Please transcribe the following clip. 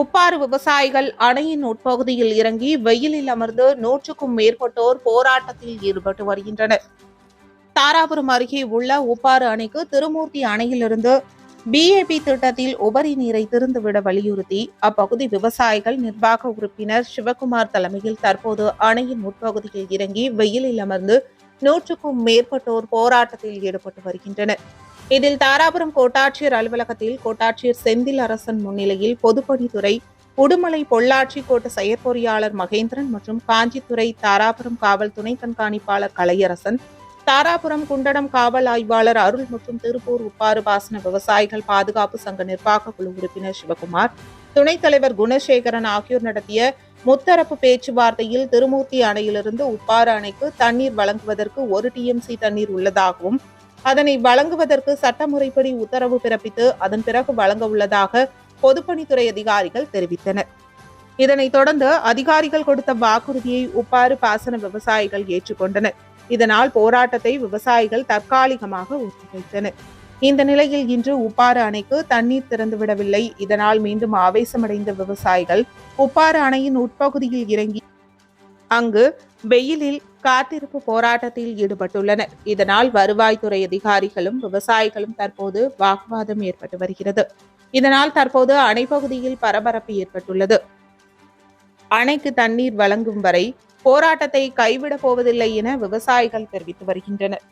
உப்பாறு விவசாயிகள் அணையின் உட்பகுதியில் இறங்கி வெயிலில் அமர்ந்து நூற்றுக்கும் மேற்பட்டோர் போராட்டத்தில் ஈடுபட்டு வருகின்றனர். தாராபுரம் அருகே உள்ள உப்பாறு அணைக்கு திருமூர்த்தி அணையிலிருந்து பிஏபி திட்டத்தில் உபரி நீரை திறந்துவிட வலியுறுத்தி அப்பகுதி விவசாயிகள் நிர்வாக உறுப்பினர் சிவகுமார் தலைமையில் தற்போது அணையின் உட்பகுதியில் இறங்கி வெயிலில் அமர்ந்து நூற்றுக்கும் மேற்பட்டோர் போராட்டத்தில் ஈடுபட்டு வருகின்றனர். இதில் தாராபுரம் கோட்டாட்சியர் அலுவலகத்தில் கோட்டாட்சியர் செந்தில் அரசன் முன்னிலையில் பொதுப்பணித்துறை உடுமலை பொள்ளாச்சி கோட்ட செயற்பொறியாளர் மகேந்திரன் மற்றும் காஞ்சித்துறை தாராபுரம் காவல் துணை கண்காணிப்பாளர் கலையரசன் தாராபுரம் குண்டடம் காவல் ஆய்வாளர் அருள் மற்றும் திருப்பூர் உப்பாறு பாசன விவசாயிகள் பாதுகாப்பு சங்க நிர்வாக குழு உறுப்பினர் சிவகுமார் துணைத் தலைவர் குணசேகரன் ஆகியோர் நடத்திய முத்தரப்பு பேச்சுவார்த்தையில் திருமூர்த்தி அணையிலிருந்து உப்பாறு அணைக்கு தண்ணீர் வழங்குவதற்கு ஒரு டிஎம்சி தண்ணீர் உள்ளதாகவும் அதனை வழங்குவதற்கு சட்டமுறைப்படி உத்தரவு பிறப்பித்து அதன் பிறகு வழங்க உள்ளதாக பொதுப்பணித்துறை அதிகாரிகள் தெரிவித்தனர். இதனைத் தொடர்ந்து அதிகாரிகள் கொடுத்த வாக்குறுதியை உப்பாறு பாசன விவசாயிகள் ஏற்றுக்கொண்டனர். இதனால் போராட்டத்தை விவசாயிகள் தற்காலிகமாக ஒத்திவைத்தனர். இந்த நிலையில் இன்று உப்பாறு அணைக்கு தண்ணீர் திறந்துவிடவில்லை இதனால் மீண்டும் ஆவேசமடைந்த விவசாயிகள் உப்பாறு அணையின் உட்பகுதியில் இறங்கி அங்கு வெயிலில் காத்திருப்பு போராட்டத்தில் ஈடுபட்டுள்ளனர். இதனால் வருவாய்த்துறை அதிகாரிகளும் விவசாயிகளும் தற்போது வாக்குவாதம் ஏற்பட்டு வருகிறது. இதனால் தற்போது அணைப்பகுதியில் பரபரப்பு ஏற்பட்டுள்ளது. அணைக்கு தண்ணீர் வழங்கும் வரை போராட்டத்தை கைவிடப் போவதில்லை என விவசாயிகள் தெரிவித்து வருகின்றனர்.